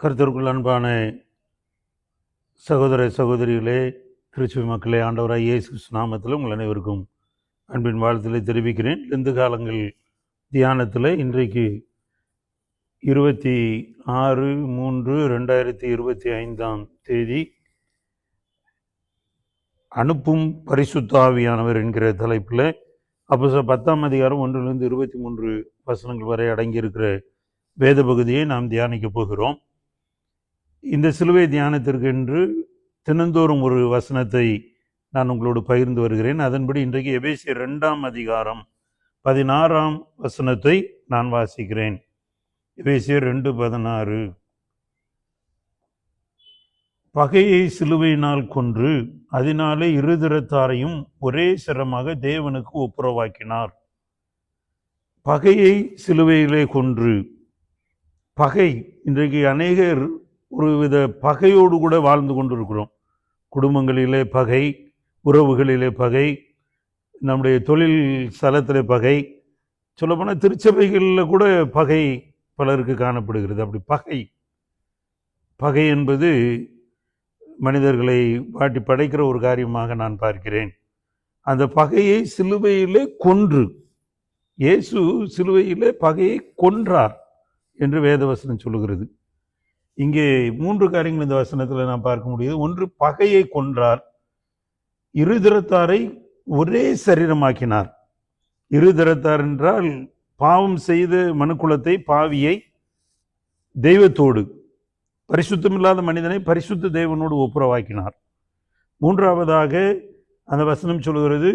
கருத்தருக்குள் அன்பான சகோதர சகோதரிகளே திருச்சி மக்களே ஆண்டவராக இயேசு நாமத்தில் உங்கள் அனைவருக்கும் அன்பின் வாழ்த்துக்களை தெரிவிக்கிறேன். இந்து காலங்கள் தியானத்தில் இன்றைக்கு இருபத்தி ஆறு மூன்று ரெண்டாயிரத்தி இருபத்தி ஐந்தாம் தேதி அனுப்பும் பரிசுத்தாவியானவர் என்கிற தலைப்பில் அப்போ ச- பத்தாம் அதிகாரம் ஒன்றிலிருந்து இருபத்தி மூன்று வசனங்கள் வரை அடங்கியிருக்கிற வேத பகுதியை நாம் தியானிக்க போகிறோம். இந்த சிலுவை தியானத்திற்கு என்று தினந்தோறும் ஒரு வசனத்தை நான் உங்களோடு பகிர்ந்து வருகிறேன். அதன்படி இன்றைக்கு எபேசிய ரெண்டாம் அதிகாரம் பதினாறாம் வசனத்தை நான் வாசிக்கிறேன். எபேசியர் ரெண்டு பதினாறு. பகையை சிலுவையினால் கொன்று அதனாலே இருதிரத்தாரையும் ஒரே சிரமாக தேவனுக்கு ஒப்புரவாக்கினார். பகையை சிலுவையிலே கொன்று பகை இன்றைக்கு அநேகர் ஒருவித பகையோடு கூட வாழ்ந்து கொண்டிருக்கிறோம். குடும்பங்களிலே பகை உறவுகளிலே பகை நம்முடைய தொழில் ஸ்தலத்திலே பகை சொல்லப்போனால் திருச்சபைகளில் கூட பகை பலருக்கு காணப்படுகிறது. அப்படி பகை பகை என்பது மனிதர்களை வாட்டி படைக்கிற ஒரு காரியமாக நான் பார்க்கிறேன். அந்த பகையை சிலுவையிலே கொன்று இயேசு சிலுவையிலே பகையை கொன்றார் என்று வேதவசனம் சொல்லுகிறது. இங்கே மூன்று காரியங்கள் இந்த வசனத்தில் நாம் பார்க்க முடியுது. ஒன்று பகையை கொன்றார். இருதிறத்தாரை ஒரே சரீரமாக்கினார். இருதிறத்தார் என்றால் பாவம் செய்த மனுக்குலத்தை பாவியை தெய்வத்தோடு பரிசுத்தமில்லாத மனிதனை பரிசுத்த தேவனோடு ஒப்புரவாக்கினார். மூன்றாவதாக அந்த வசனம் சொல்கிறது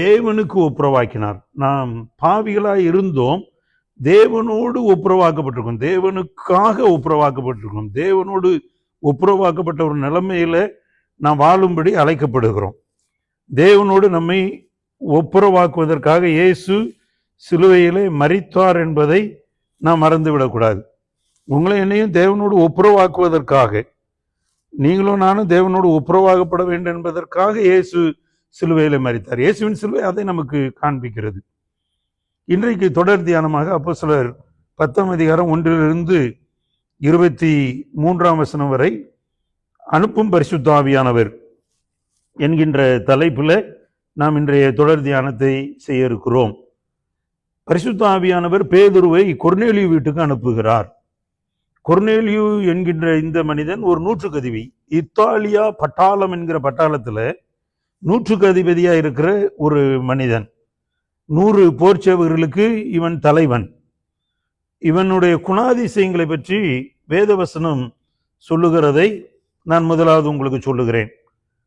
தேவனுக்கு ஒப்புரவாக்கினார். நாம் பாவிகளாக இருந்தோம் தேவனோடு ஒப்புரவாக்கப்பட்டிருக்கோம். தேவனுக்காக ஒப்புரவாக்கப்பட்டிருக்கோம். தேவனோடு ஒப்புரவாக்கப்பட்ட ஒரு நிலைமையில் நாம் வாழும்படி அழைக்கப்படுகிறோம். தேவனோடு நம்மை ஒப்புரவாக்குவதற்காக இயேசு சிலுவையிலே மறித்தார் என்பதை நாம் மறந்துவிடக்கூடாது. உங்களை என்னையும் தேவனோடு ஒப்புரவாக்குவதற்காக நீங்களும் நானும் தேவனோடு ஒப்புரவாகப்பட வேண்டும் என்பதற்காக இயேசு சிலுவையில் மறித்தார் இயேசுவின் சிலுவை அதை நமக்கு காண்பிக்கிறது. இன்றைக்கு தொடர் தியானமாக அப்போ சிலர் பத்தாம் அதிகாரம் ஒன்றிலிருந்து இருபத்தி மூன்றாம் வசனம் வரை அனுப்பும் பரிசுத்தாவியானவர் என்கின்ற தலைப்பில் நாம் இன்றைய தொடர் தியானத்தை செய்ய இருக்கிறோம். பரிசுத்தாவியானவர் பேதுருவை கொர்னேலியு வீட்டுக்கு அனுப்புகிறார். கொர்னேலியு என்கின்ற இந்த மனிதன் ஒரு நூற்றுக்கதிவி. இத்தாலியா பட்டாளம் என்கிற பட்டாளத்தில் நூற்றுக்கதிபதியாக இருக்கிற ஒரு மனிதன். நூறு போர்ச்சேவர்களுக்கு இவன் தலைவன். இவனுடைய குணாதிசயங்களை பற்றி வேதவசனம் சொல்லுகிறதை நான் முதலாவது உங்களுக்கு சொல்லுகிறேன்.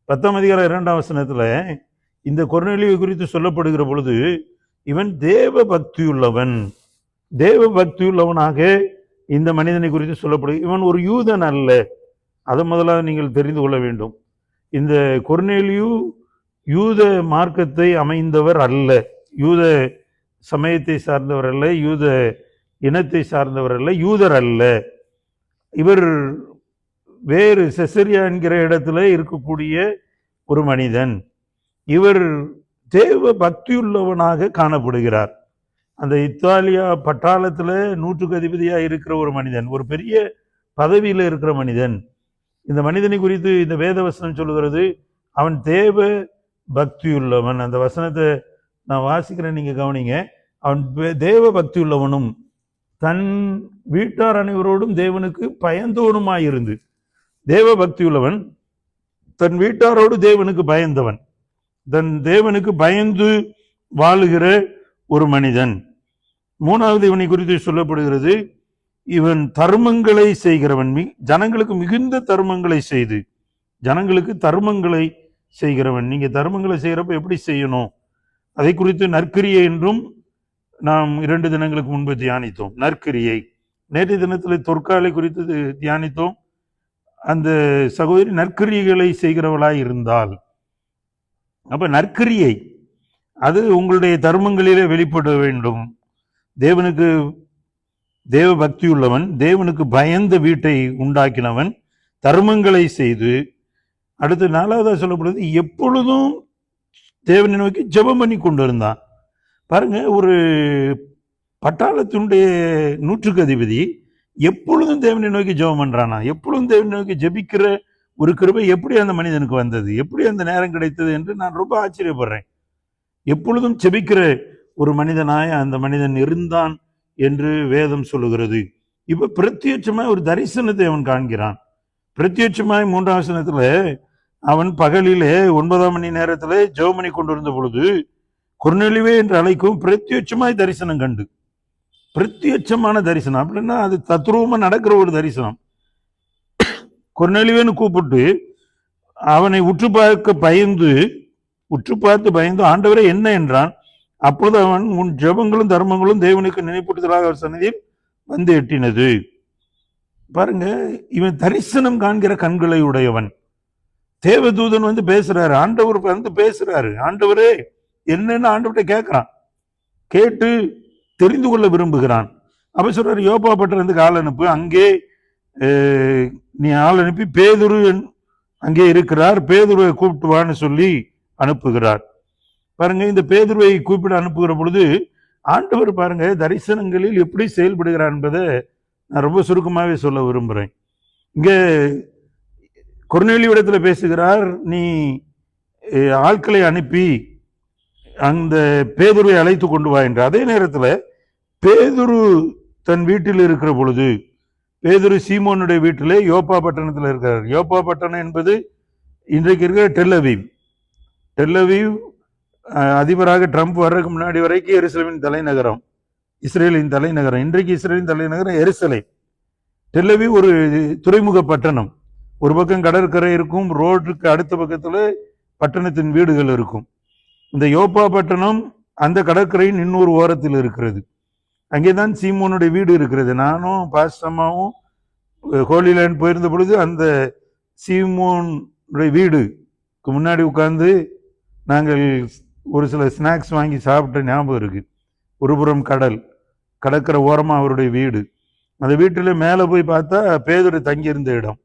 பத்தாம் அதிகாரம் இரண்டாம் வசனத்தில் இந்த கொர்நேலியு குறித்து சொல்லப்படுகிற பொழுது இவன் தேவ பக்தியுள்ளவன் தேவ பக்தியுள்ளவனாக இந்த மனிதனை குறித்து சொல்லப்படு இவன் ஒரு யூதன் அல்ல. அதை முதலாக நீங்கள் தெரிந்து கொள்ள வேண்டும். இந்த கொர்நேலியு யூத மார்க்கத்தை அமைந்தவர் அல்ல. யூத சமயத்தை சார்ந்தவர் அல்ல யூத இனத்தை சார்ந்தவர் அல்ல யூதர் அல்ல. இவர் வேறு செசரியா என்கிற இடத்துல இருக்கக்கூடிய ஒரு மனிதன். இவர் தேவ பக்தியுள்ளவனாக காணப்படுகிறார். அந்த இத்தாலியா பட்டாளத்தில் நூற்றுக்கு அதிபதியாக இருக்கிற ஒரு மனிதன் ஒரு பெரிய பதவியில் இருக்கிற மனிதன். இந்த மனிதனை குறித்து இந்த வேத வசனம் சொல்கிறது அவன் தேவ பக்தியுள்ளவன். அந்த வசனத்தை நான் வாசிக்கிறேன் நீங்கள் கவனிங்க. அவன் தேவ பக்தி உள்ளவனும் தன் வீட்டார் அனைவரோடும் தேவனுக்கு பயந்தோனுமாயிருந்து தேவ பக்தியுள்ளவன் தன் வீட்டாரோடு தேவனுக்கு பயந்தவன். தன் தேவனுக்கு பயந்து வாழுகிற ஒரு மனிதன். மூணாவது இவனை குறித்து சொல்லப்படுகிறது இவன் தர்மங்களை செய்கிறவன். மி ஜனங்களுக்கு மிகுந்த தர்மங்களை செய்து ஜனங்களுக்கு தர்மங்களை செய்கிறவன். நீங்கள் தர்மங்களை செய்கிறப்ப எப்படி செய்யணும்? அதை குறித்து நற்கிரியை என்றும் நாம் இரண்டு தினங்களுக்கு முன்பு தியானித்தோம். நற்கிரியை. நேற்று தினத்தில் தொற்காலை குறித்து தியானித்தோம். அந்த சகோதரி நற்கிரியைகளை செய்கிறவளாய் இருந்தால். அப்ப நற்கிரியை அது உங்களுடைய தர்மங்களிலே வெளிப்பட வேண்டும். தேவனுக்கு தேவ பக்தி உள்ளவன் தேவனுக்கு பயந்த வீட்டை உண்டாக்கினவன் தர்மங்களை செய்து அடுத்து நாலாவதாக சொல்லப்படுது எப்பொழுதும் தேவனை நோக்கி ஜெபம் பண்ணி கொண்டு இருந்தான் பாருங்க ஒரு பட்டாளத்தினுடைய நூற்றுக்கு அதிபதி எப்பொழுதும் தேவனை நோக்கி ஜெபம் பண்ணுறானா எப்பொழுதும் தேவனை நோக்கி ஜெபிக்கிற ஒரு கிருபை எப்படி அந்த மனிதனுக்கு வந்தது? எப்படி அந்த நேரம் கிடைத்தது என்று நான் ரொம்ப ஆச்சரியப்படுறேன். எப்பொழுதும் ஜெபிக்கிற ஒரு மனிதனாய் அந்த மனிதன் இருந்தான் என்று வேதம் சொல்லுகிறது. இப்போ பிரத்யட்சமாய் ஒரு தரிசனத்தை அவன் காண்கிறான். பிரத்யட்சமாய் மூன்றாம் சனத்தில் அவன் பகலிலே ஒன்பதாம் மணி நேரத்தில் ஜெபமணி கொண்டிருந்த பொழுது குறுநெளிவே என்று அழைக்கும் பிரத்யட்சமாய் தரிசனம் கண்டு. பிரத்யட்சமான தரிசனம். அப்படின்னா அது தத்ரூபமா நடக்கிற ஒரு தரிசனம். குறுநெளிவேன்னு கூப்பிட்டு அவனை உற்று பார்க்க பயந்து உற்று பார்த்து பயந்து ஆண்டவரே என்ன என்றான்? அப்பொழுது அவன் உன் ஜெபங்களும் தர்மங்களும் தேவனுக்கு நினைப்பூட்டுதலாக அவர் சன்னதியில் வந்து எட்டினது. பாருங்க இவன் தரிசனம் காண்கிற கண்களை உடையவன். தேவதூதன் வந்து பேசுறாரு ஆண்டவர் வந்து பேசுறாரு. ஆண்டவரே என்னன்னு ஆண்டவர்கிட்ட கேட்கிறான். கேட்டு தெரிந்து கொள்ள விரும்புகிறான். அப்ப சொல்றாரு யோபா பட்டணத்துக்கு ஆள் அனுப்பு. அங்கே நீ ஆள் அனுப்பி பேதுரு அங்கே இருக்கிறார். பேதுருவை கூப்பிட்டு வான்னு சொல்லி அனுப்புகிறார். பாருங்க இந்த பேதுருவை கூப்பிட அனுப்புகிற பொழுது ஆண்டவர் பாருங்க தரிசனங்களில் எப்படி செயல்படுகிறார் என்பதை நான் ரொம்ப சுருக்கமாகவே சொல்ல விரும்புகிறேன் இங்கே இடத்துல பேசுகிறார் நீ ஆட்களை அனுப்பி அந்த பேதுருவை அழைத்து கொண்டு வா என்று. அதே நேரத்தில் பேதுரு தன் வீட்டில் இருக்கிற பொழுது பேதுரு சீமோனுடைய வீட்டிலே யோப்பா பட்டணத்தில் இருக்கிறார். யோப்பா பட்டணம் என்பது இன்றைக்கு இருக்கிற டெல்லவீவ் டெல்லவீவ் அதிபராக ட்ரம்ப் வர்றதுக்கு முன்னாடி வரைக்கும் எருசலேமின் தலைநகரம் இஸ்ரேலின் தலைநகரம் இன்றைக்கு இஸ்ரேலின் தலைநகரம் எருசலேம். டெல்லவீவ் ஒரு துறைமுக பட்டணம். ஒரு பக்கம் கடற்கரை இருக்கும் ரோட்டுக்கு அடுத்த பக்கத்தில் பட்டணத்தின் வீடுகள் இருக்கும். இந்த யோப்பா பட்டணம் அந்த கடற்கரையின் இன்னொரு ஓரத்தில் இருக்கிறது. அங்கே தான் சீமோனுடைய வீடு இருக்கிறது. நானும் பாஸ்டம்மாவும் ஹோலிலேண்ட் போயிருந்த பொழுது அந்த சீமோனுடைய வீடுக்கு முன்னாடி உட்கார்ந்து நாங்கள் ஒரு சில ஸ்நாக்ஸ் வாங்கி சாப்பிட்ட ஞாபகம் இருக்குது ஒருபுறம் கடல் கடற்கரை ஓரமாக அவருடைய வீடு. அந்த வீட்டில் மேலே போய் பார்த்தா பேதுரு தங்கியிருந்த இடம்.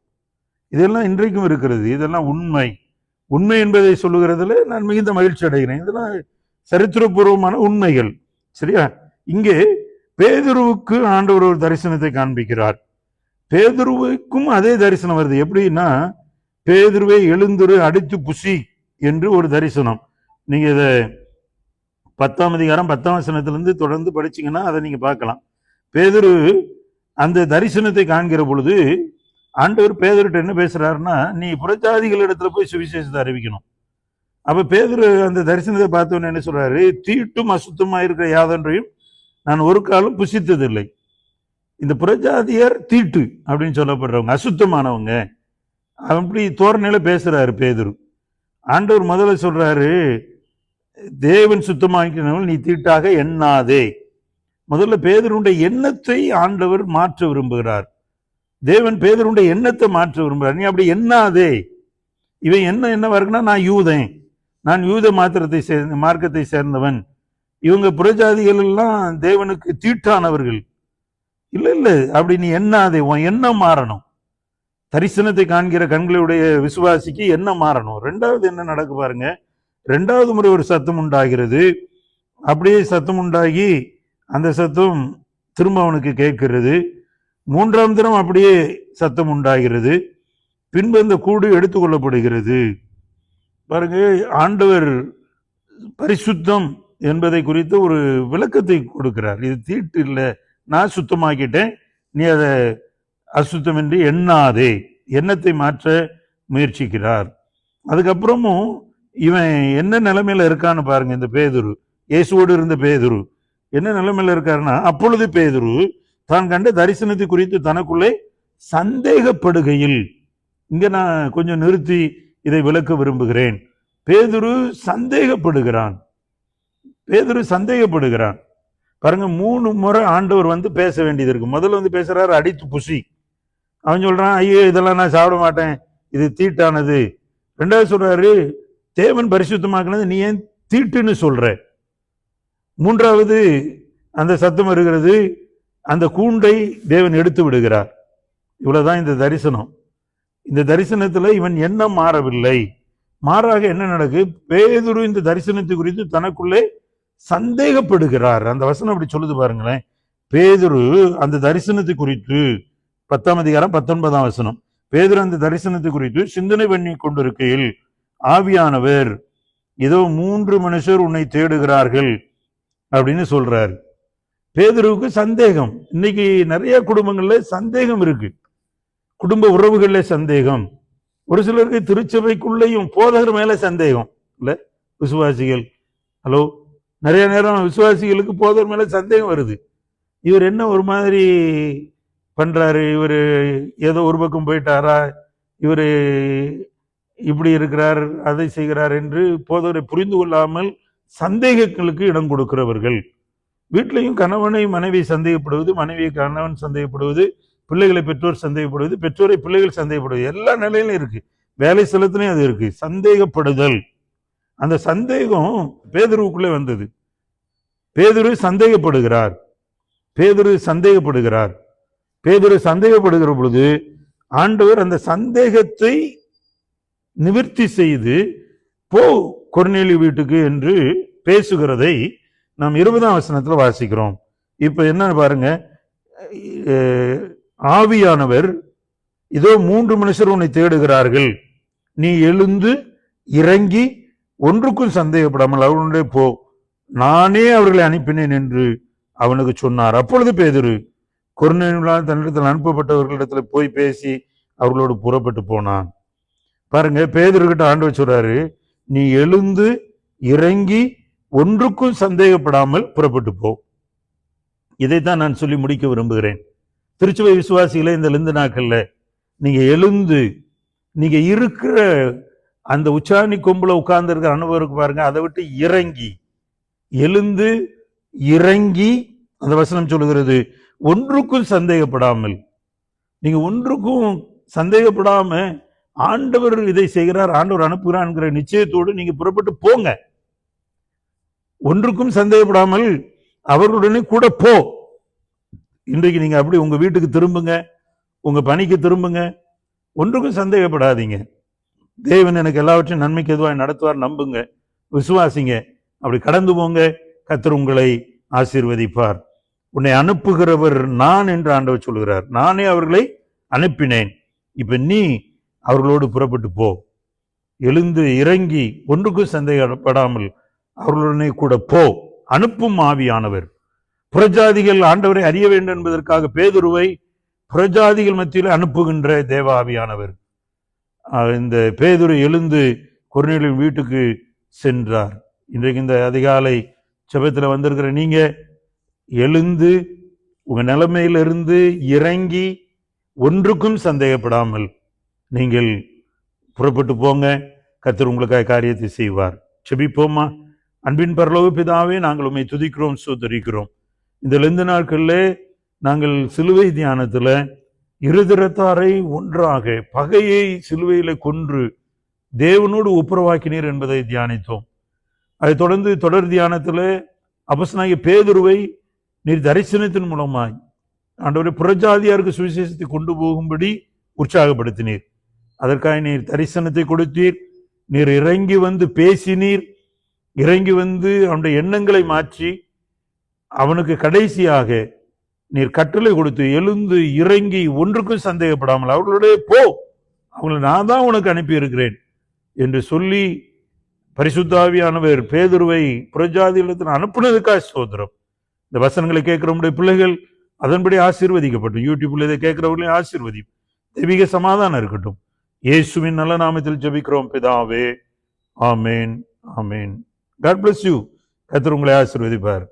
இதெல்லாம் இன்றைக்கும் இருக்கிறது. இதெல்லாம் உண்மை. உண்மை என்பதை சொல்லுகிறதுல நான் மிகுந்த மகிழ்ச்சி அடைகிறேன். இதெல்லாம் சரித்திரபூர்வமான உண்மைகள். சரியா? இங்கே பேதுருவுக்கு ஆண்டவர் ஒரு தரிசனத்தை காண்பிக்கிறார். பேதுருவுக்கும் அதே தரிசனம் வருது. எப்படின்னா பேதுருவை எழுந்துரு அடித்து புசி என்று ஒரு தரிசனம். நீங்க இதை பத்தாம் அதிகாரம் பத்தாம் வசனத்திலிருந்து தொடர்ந்து படிச்சீங்கன்னா அதை நீங்க பார்க்கலாம். பேதுரு அந்த தரிசனத்தை காண்கிற பொழுது ஆண்டவர் பேதர்கிட்ட என்ன பேசுறாருன்னா நீ புறஜாதிகள் இடத்துல போய் சுவிசேஷத்தை அறிவிக்கணும். அப்ப பேதர் அந்த தரிசனத்தை பார்த்தோன்னு என்ன சொல்றாரு தீட்டும் அசுத்தமா இருக்கிற யாதொன்றையும் நான் ஒரு காலம் புசித்ததில்லை. இந்த புறஜாதியர் தீட்டு அப்படின்னு சொல்லப்படுறவங்க அசுத்தமானவங்க. அப்படி தோரணையில பேசுறாரு பேதுரு. ஆண்டவர் முதல்ல சொல்றாரு தேவன் சுத்தமாக்கிறவங்க நீ தீட்டாக எண்ணாதே. முதல்ல பேதருடைய எண்ணத்தை ஆண்டவர் மாற்ற விரும்புகிறார். தேவன் பேதருடைய எண்ணத்தை மாற்ற விரும்புகிறார். நீ அப்படி எண்ணாதே. இவன் என்ன என்ன இருக்குன்னா நான் யூதன். நான் யூத மாத்திரத்தை சேர்ந்த மார்க்கத்தை சேர்ந்தவன். இவங்க புறஜாதிகள் எல்லாம் தேவனுக்கு தீட்டானவர்கள். இல்லை இல்லை அப்படி நீ எண்ணாதே. உன் எண்ணம் மாறணும். தரிசனத்தை காண்கிற கண்களுடைய விசுவாசிக்கு என்ன மாறணும். ரெண்டாவது என்ன நடக்கு பாருங்க. ரெண்டாவது முறை ஒரு சத்தம் உண்டாகிறது. அப்படியே சத்தம் உண்டாகி அந்த சத்தம் திரும்ப அவனுக்கு கேட்கிறது. மூன்றாம் தினம் அப்படியே சத்தம் உண்டாகிறது. பின்பு அந்த கூடு எடுத்துக்கொள்ளப்படுகிறது பாருங்க ஆண்டவர் பரிசுத்தம் என்பதை குறித்து ஒரு விளக்கத்தை கொடுக்கிறார். இது தீட்டு இல்லை நான் சுத்தமாக்கிட்டேன் நீ அதை அசுத்தம் என்று எண்ணாதே எண்ணத்தை மாற்ற முயற்சிக்கிறார். அதுக்கப்புறமும் இவன் என்ன நிலைமையில இருக்கான்னு பாருங்க இந்த பேதுரு. இயேசுவோடு இருந்த பேதுரு. என்ன நிலைமையில இருக்காருன்னா அப்பொழுது பேதுரு தான் கண்ட தரிசனத்தை குறித்து தனக்குள்ளே சந்தேகப்படுகையில் இங்க நான் கொஞ்சம் நிறுத்தி இதை விளக்க விரும்புகிறேன். பேதுரு சந்தேகப்படுகிறான். பேதுரு சந்தேகப்படுகிறான். பாருங்க மூணு முறை ஆண்டவர் வந்து பேச வேண்டியது இருக்கு. முதல்ல வந்து பேசுறாரு அடித்து புசி. அவன் சொல்றான் ஐயோ இதெல்லாம் நான் சாப்பிட மாட்டேன். இது தீட்டானது. ரெண்டாவது சொல்றாரு தேவன் பரிசுத்தமாக்குனது நீ ஏன் தீட்டுன்னு சொல்ற? மூன்றாவது அந்த சத்தம் வருகிறது அந்த கூண்டை தேவன் எடுத்து விடுகிறார். இவ்வளவுதான் இந்த தரிசனம். இந்த தரிசனத்தில் இவன் என்ன மாறவில்லை? மாறாக என்ன நடக்கு? பேதுரு இந்த தரிசனத்தை குறித்து தனக்குள்ளே சந்தேகப்படுகிறார். அந்த வசனம் அப்படி சொல்லுது பாருங்களேன். பேதுரு அந்த தரிசனத்தை குறித்து பத்தாம் அதிகாரம் பத்தொன்பதாம் வசனம். பேதுரு அந்த தரிசனத்தை குறித்து சிந்தனை பண்ணி கொண்டிருக்கையில் ஆவியானவர் ஏதோ மூன்று மனுஷர் உன்னை தேடுகிறார்கள் அப்படின்னு சொல்றாரு. பேதுருவுக்கு சந்தேகம். இன்னைக்கு நிறைய குடும்பங்களில் சந்தேகம் இருக்கு. குடும்ப உறவுகளில் சந்தேகம். ஒரு சிலருக்கு திருச்சபைக்குள்ளேயும் போதகர் மேலே சந்தேகம். இல்லை? விசுவாசிகள். ஹலோ? நிறைய நேரம் விசுவாசிகளுக்கு போதகர் மேலே சந்தேகம் வருது. இவர் என்ன ஒரு மாதிரி பண்ணுறாரு இவர் ஏதோ ஒரு பக்கம் போயிட்டாரா? இவர் இப்படி இருக்கிறார் அதை செய்கிறார் என்று போதவரை புரிந்து கொள்ளாமல் சந்தேகங்களுக்கு இடம் கொடுக்கிறவர்கள். வீட்டிலையும் கணவனை மனைவி சந்தேகப்படுவது மனைவியை கணவன் சந்தேகப்படுவது பிள்ளைகளை பெற்றோர் சந்தேகப்படுவது பெற்றோரை பிள்ளைகள் சந்தேகப்படுவது எல்லா நிலையிலும் இருக்கு. வேலை செலுத்தினே அது இருக்கு. சந்தேகப்படுதல். அந்த சந்தேகம் பேதுருவுக்குள்ளே வந்தது. பேதுரு சந்தேகப்படுகிறார். பேதுரு சந்தேகப்படுகிறார். பேதுரு சந்தேகப்படுகிற பொழுது ஆண்டவர் அந்த சந்தேகத்தை நிவர்த்தி செய்து போ கொர்நேலி வீட்டுக்கு என்று பேசுகிறதை நாம் இருபதாம் வசனத்தில் வாசிக்கிறோம். இப்போ என்ன பாருங்க ஆவியானவர் இதோ மூன்று மனுஷர் உன்னை தேடுகிறார்கள். நீ எழுந்து இறங்கி ஒன்றுக்கும் சந்தேகப்படாமல் அவனுடைய போ. நானே அவர்களை அனுப்பினேன் என்று அவனுக்கு சொன்னார். அப்பொழுது பேதுரு கொர்நேலியால் தன்னிடத்தில் அனுப்பப்பட்டவர்களிடத்தில் போய் பேசி அவர்களோடு புறப்பட்டு போனான். பாருங்க பேதர்கிட்ட ஆண்டு வச்சுறாரு நீ எழுந்து இறங்கி ஒன்றுக்கும் சந்தேகப்படாமல் புறப்பட்டு போ. இதைத்தான் நான் சொல்லி முடிக்க விரும்புகிறேன். திருச்சுவை விசுவாசிகளே இந்த லிந்து நாட்களில் நீங்கள் எழுந்து நீங்கள் இருக்கிற அந்த உச்சாணி கொம்பில் உட்கார்ந்துருக்கிற அனுபவம் இருக்கு பாருங்க அதை விட்டு இறங்கி எழுந்து இறங்கி அந்த வசனம் சொல்லுகிறது ஒன்றுக்கும் சந்தேகப்படாமல் நீங்கள் ஒன்றுக்கும் சந்தேகப்படாமல் ஆண்டவர் இதை செய்கிறார் ஆண்டவர் அனுப்புகிறான்ங்கிற நிச்சயத்தோடு நீங்கள் புறப்பட்டு போங்க. ஒன்றுக்கும் சந்தேகப்படாமல் அவர்களுடனே கூட போ. இன்றைக்கு நீங்கள் அப்படி உங்கள் வீட்டுக்கு திரும்புங்க உங்கள் பணிக்கு திரும்புங்க ஒன்றுக்கும் சந்தேகப்படாதீங்க. தேவன் எனக்கு எல்லாவற்றையும் நன்மைக்கு எதுவாக நடத்துவார் நம்புங்க விசுவாசிங்க. அப்படி கடந்து போங்க கத்தர் உங்களை ஆசீர்வதிப்பார். உன்னை அனுப்புகிறவர் நான் என்று ஆண்டவர் சொல்கிறார் நானே அவர்களை அனுப்பினேன். இப்ப நீ அவர்களோடு புறப்பட்டு போ. எழுந்து இறங்கி ஒன்றுக்கும் சந்தேகப்படாமல் அவர்களுடனே கூட போ. அனுப்பும் ஆவியானவர். புறஜாதிகள் ஆண்டவரை அறிய வேண்டும் என்பதற்காக பேதுருவை புறஜாதிகள் மத்தியில் அனுப்புகின்ற தேவ ஆவியானவர். இந்த பேதுரு எழுந்து கொர்நேலியின் வீட்டுக்கு சென்றார். இன்றைக்கு இந்த அதிகாலை செபத்தில் வந்திருக்கிற நீங்க எழுந்து உங்க நிலைமையிலிருந்து இறங்கி ஒன்றுக்கும் சந்தேகப்படாமல் நீங்கள் புறப்பட்டு போங்க. கத்தர் உங்களுக்காக காரியத்தை செய்வார். செபிப்போமா? அன்பின் பரலோக பிதாவே நாங்கள் உண்மை துதிக்கிறோம் சோதரிக்கிறோம் இந்த லெந்து நாட்களில் நாங்கள் சிலுவை தியானத்தில் இருதிரத்தாரை ஒன்றாக பகையை சிலுவையில் கொன்று தேவனோடு ஒப்புரவாக்கினீர் என்பதை தியானித்தோம். அதைத் தொடர்ந்து தொடர் தியானத்தில் அபசனாகிய பேதுருவை நீர் தரிசனத்தின் மூலமாய் ஆண்டவரை புறஜாதியாருக்கு சுவிசேஷத்தை கொண்டு போகும்படி உற்சாகப்படுத்தினீர். அதற்காக நீர் தரிசனத்தை கொடுத்தீர். நீர் இறங்கி வந்து பேசினீர். இறங்கி வந்து அவனுடைய எண்ணங்களை மாற்றி அவனுக்கு கடைசியாக நீர் கட்டளை கொடுத்து எழுந்து இறங்கி ஒன்றுக்கும் சந்தேகப்படாமல் அவர்களுடைய போ அவங்களை நான் தான் உனக்கு அனுப்பி இருக்கிறேன் என்று சொல்லி பரிசுத்தாவியானவர் பேதுருவை புறஜாதியிடத்தில் அனுப்புனதுக்காக சோதரம் இந்த வசனங்களை கேட்கிற நம்முடைய பிள்ளைகள் அதன்படி ஆசீர்வதிக்கப்பட்டும். யூடியூப்ல இதை கேட்கிறவர்களையும் ஆசீர்வதி தெய்வீக சமாதானம் இருக்கட்டும். இயேசுவின் நல்ல நாமத்தில் ஜபிக்கிறோம். பிதாவே ஆமேன் ஆமேன். காட் பிளஸ் யூ கத்தர் உங்களை ஆசீர்வதிப்பார்.